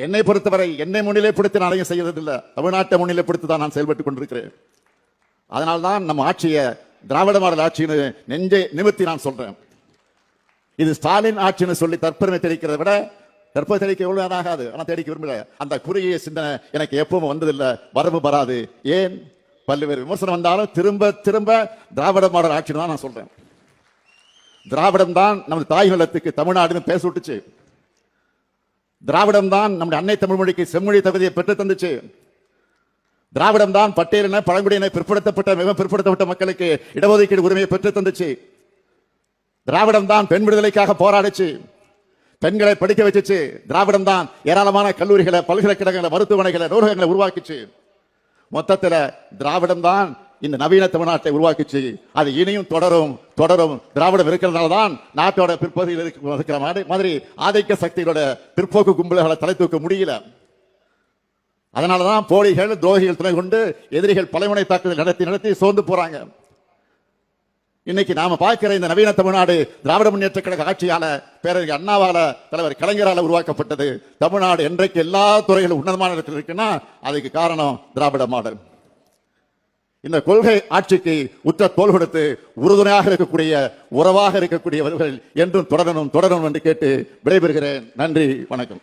என்னை பொறுத்தவரை என்னை முன்னிலைப்படுத்தி நான் அதையும் செய்யறதில்லை. தமிழ்நாட்டை முன்னிலைப்படுத்தி தான் நான் செயல்பட்டுக் கொண்டிருக்கிறேன். அதனால்தான் நம்ம ஆட்சியை திராவிட மாடல் ஆட்சின்னு நெஞ்சை நிமித்தி நான் சொல்றேன். இது ஸ்டாலின் ஆட்சின்னு சொல்லி தற்பெருமை தெரிவிக்கிறதை விட தற்போது தெளிக்க எவ்வளவு நேரம் ஆகாது. ஆனால் தேடிக்க விரும்பல. அந்த குறுகிய சிந்தனை எனக்கு எப்பவும் வந்ததில்லை. வரவு வராது. ஏன்? பல்வேறு விமர்சனம் வந்தாலும் திரும்ப திரும்ப திராவிட மாடல் ஆட்சின்னு தான் நான் சொல்றேன். திராவிடம் தான் நமது தாய் நிலத்துக்கு தமிழ்நாடுன்னு பேச விட்டுச்சு. திராவிடம் தான் நம்முடைய அன்னை தமிழ் மொழிக்கு செம்மொழி தகுதியை பெற்று தந்துச்சு. திராவிடம் தான் பட்டியலின பழங்குடியின பிற்படுத்தப்பட்ட மிக பிற்படுத்தப்பட்ட மக்களுக்கு இடஒதுக்கீடு உரிமையை பெற்று தந்துச்சு. திராவிடம் தான் பெண் விடுதலைக்காக போராடிச்சு. பெண்களை படிக்க வச்சுச்சு. திராவிடம் தான் ஏராளமான கல்லூரிகளை பல்கலைக்கழகங்களை மருத்துவமனைகளை நூலகங்களை உருவாக்கிச்சு. மொத்தத்தில் திராவிடம் தான் இந்த நவீன தமிழ்நாட்டை உருவாக்கிச்சு அது இனியும் தொடரும் தொடரும். திராவிடம் இருக்கிறதுனால தான் நாட்டோட பிற்பகுதியில் இருக்கிற மாதிரி மாதிரி ஆதிக்க சக்திகளோட பிற்போக்கு கும்பல்களை தலை தூக்க முடியல. அதனாலதான் போலிகள் துரோகிகள் துணை கொண்டு எதிரிகள் பலைமுனை தாக்குதல் நடத்தி நடத்தி சோர்ந்து போறாங்க. இன்னைக்கு நாம பார்க்கிற இந்த நவீன தமிழ்நாடு திராவிட முன்னேற்ற கழக ஆட்சியால பேரறிஞர் அண்ணாவால தலைவர் கலைஞரால உருவாக்கப்பட்டது. தமிழ்நாடு என்றைக்கு எல்லா துறைகளும் உன்னதமான இடத்தில் இருக்குன்னா அதுக்கு காரணம் திராவிட மாடல். இந்த கொள்கை ஆட்சிக்கு உற்ற தோல் கொடுத்து உறுதுணையாக இருக்கக்கூடிய உறவாக இருக்கக்கூடியவர்கள் என்றும் தொடரணும் தொடரணும் என்று கேட்டு விடைபெறுகிறேன். நன்றி வணக்கம்.